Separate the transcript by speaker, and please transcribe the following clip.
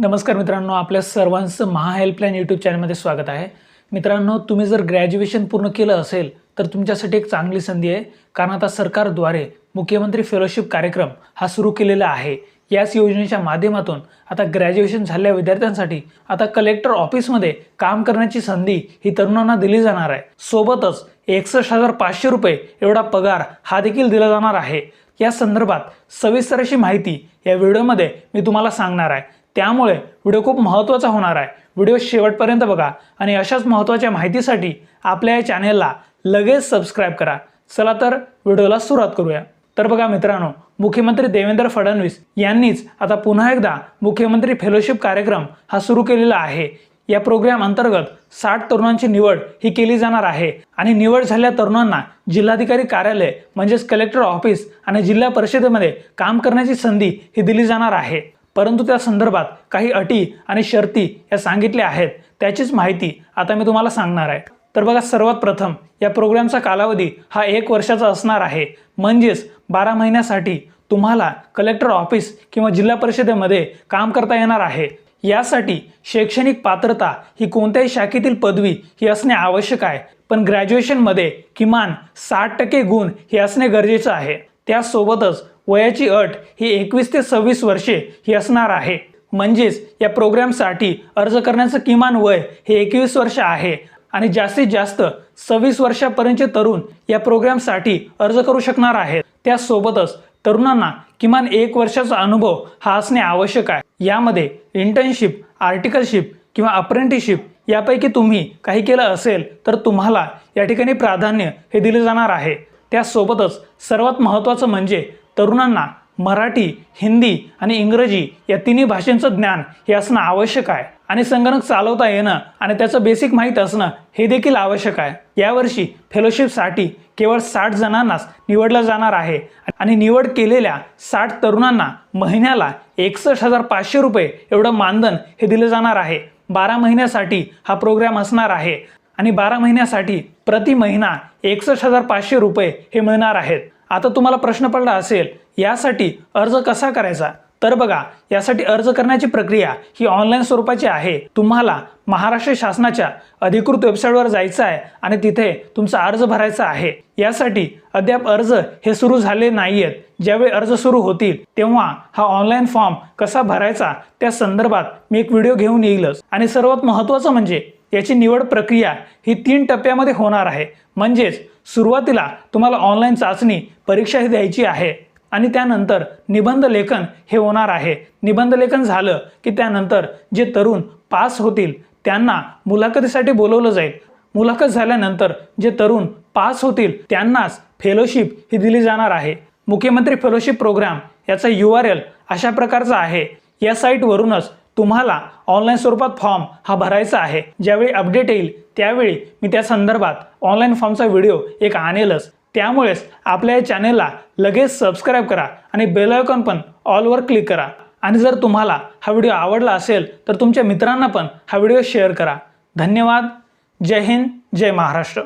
Speaker 1: नमस्कार मित्रांनो आपल्या सर्वांचं महा हेल्पलाईन यूट्यूब चॅनलमध्ये स्वागत आहे. मित्रांनो तुम्ही जर ग्रॅज्युएशन पूर्ण केलं असेल तर तुमच्यासाठी एक चांगली संधी आहे. कारण आता सरकारद्वारे मुख्यमंत्री फेलोशिप कार्यक्रम हा सुरू केलेला आहे. याच योजनेच्या माध्यमातून आता ग्रॅज्युएशन झालेल्या विद्यार्थ्यांसाठी आता कलेक्टर ऑफिसमध्ये काम करण्याची संधी ही तरुणांना दिली जाणार आहे. सोबतच एकसष्ट हजार पाचशे रुपये एवढा पगार हा देखील दिला जाणार आहे. या संदर्भात सविस्तर अशी माहिती या व्हिडिओमध्ये मी तुम्हाला सांगणार आहे. त्यामुळे व्हिडिओ खूप महत्त्वाचा होणार आहे. व्हिडिओ शेवटपर्यंत बघा आणि अशाच महत्त्वाच्या माहितीसाठी आपल्या या चॅनेलला लगेच सबस्क्राईब करा. चला तर व्हिडिओला सुरुवात करूया. तर बघा मित्रांनो मुख्यमंत्री देवेंद्र फडणवीस यांनीच आता पुन्हा एकदा मुख्यमंत्री फेलोशिप कार्यक्रम हा सुरू केलेला आहे. या प्रोग्राम अंतर्गत साठ तरुणांची निवड ही केली जाणार आहे आणि निवड झालेल्या तरुणांना जिल्हाधिकारी कार्यालय म्हणजेच कलेक्टर ऑफिस आणि जिल्हा परिषदेमध्ये काम करण्याची संधी ही दिली जाणार आहे. परंतु त्या संदर्भात काही अटी आणि शर्ती या सांगितल्या आहेत. त्याचीच माहिती आता मी तुम्हाला सांगणार आहे. तर बघा सर्वात प्रथम या प्रोग्रामचा कालावधी हा एक वर्षाचा असणार आहे. म्हणजेच बारा महिन्यासाठी तुम्हाला कलेक्टर ऑफिस किंवा जिल्हा परिषदेमध्ये काम करता येणार आहे. यासाठी शैक्षणिक पात्रता ही कोणत्याही शाखेतील पदवी ही असणे आवश्यक आहे. पण ग्रॅज्युएशनमध्ये किमान साठ टक्के गुण हे असणे गरजेचं आहे. त्यासोबतच वयाची अट ही एकवीस ते सव्वीस वर्षे ही असणार आहे. म्हणजेच या प्रोग्रॅमसाठी अर्ज करण्याचं किमान वय हे एकवीस वर्ष आहे आणि जास्तीत जास्त सव्वीस वर्षापर्यंतचे तरुण या प्रोग्रॅमसाठी अर्ज करू शकणार आहेत. त्यासोबतच तरुणांना किमान एक वर्षाचा अनुभव हा असणे आवश्यक आहे. यामध्ये इंटर्नशिप आर्टिकलशिप किंवा अप्रेंटिसशिप यापैकी तुम्ही काही केलं असेल तर तुम्हाला या ठिकाणी प्राधान्य हे दिले जाणार आहे. त्यासोबतच सर्वात महत्त्वाचं म्हणजे तरुणांना मराठी हिंदी आणि इंग्रजी या तिन्ही भाषांचं ज्ञान हे असणं आवश्यक आहे. आणि संगणक चालवता येणं आणि त्याचं बेसिक माहीत असणं हे देखील आवश्यक आहे. यावर्षी फेलोशिपसाठी केवळ साठ जणांनाच निवडलं जाणार आहे आणि निवड केलेल्या साठ तरुणांना महिन्याला एकसष्ट हजार पाचशे रुपये एवढं मानधन हे दिलं जाणार आहे. बारा महिन्यासाठी हा प्रोग्राम असणार आहे आणि बारा महिन्यासाठी प्रति महिना एकसष्ट हजार पाचशे रुपये हे मिळणार आहेत. आता तुम्हाला प्रश्न पडला असेल यासाठी अर्ज कसा करायचा? तर बघा यासाठी अर्ज करण्याची प्रक्रिया ही ऑनलाईन स्वरूपाची आहे. तुम्हाला महाराष्ट्र शासनाच्या अधिकृत वेबसाईटवर जायचं आहे आणि तिथे तुमचा अर्ज भरायचा आहे. यासाठी अद्याप अर्ज हे सुरू झाले नाही आहेत ज्यावेळी अर्ज सुरू होतील तेव्हा हा ऑनलाईन फॉर्म कसा भरायचा त्या संदर्भात मी एक व्हिडिओ घेऊन येईलच. आणि सर्वात महत्त्वाचं म्हणजे याची निवड प्रक्रिया ही तीन टप्प्यामध्ये होणार आहे. म्हणजेच सुरुवातीला तुम्हाला ऑनलाईन चाचणी परीक्षा ही द्यायची आहे आणि त्यानंतर निबंध लेखन हे होणार आहे. निबंध लेखन झालं की त्यानंतर जे तरुण पास होतील त्यांना मुलाखतीसाठी बोलवलं जाईल. मुलाखत झाल्यानंतर जे तरुण पास होतील त्यांनाच फेलोशिप ही दिली जाणार आहे. मुख्यमंत्री फेलोशिप प्रोग्राम याचा यू आर एल अशा प्रकारचा आहे. या साईटवरूनच तुम्हाला ऑनलाईन स्वरूपात फॉर्म हा भरायचा आहे. ज्यावेळी अपडेट येईल त्यावेळी मी त्या संदर्भात ऑनलाईन फॉर्मचा व्हिडिओ एक आणेलच. त्यामुळेच आपल्या या चॅनेलला लगेच सबस्क्राईब करा आणि बेलायकॉन पण ऑलवर क्लिक करा. आणि जर तुम्हाला हा व्हिडिओ आवडला असेल तर तुमच्या मित्रांना पण हा व्हिडिओ शेअर करा. धन्यवाद. जय हिंद. जय महाराष्ट्र.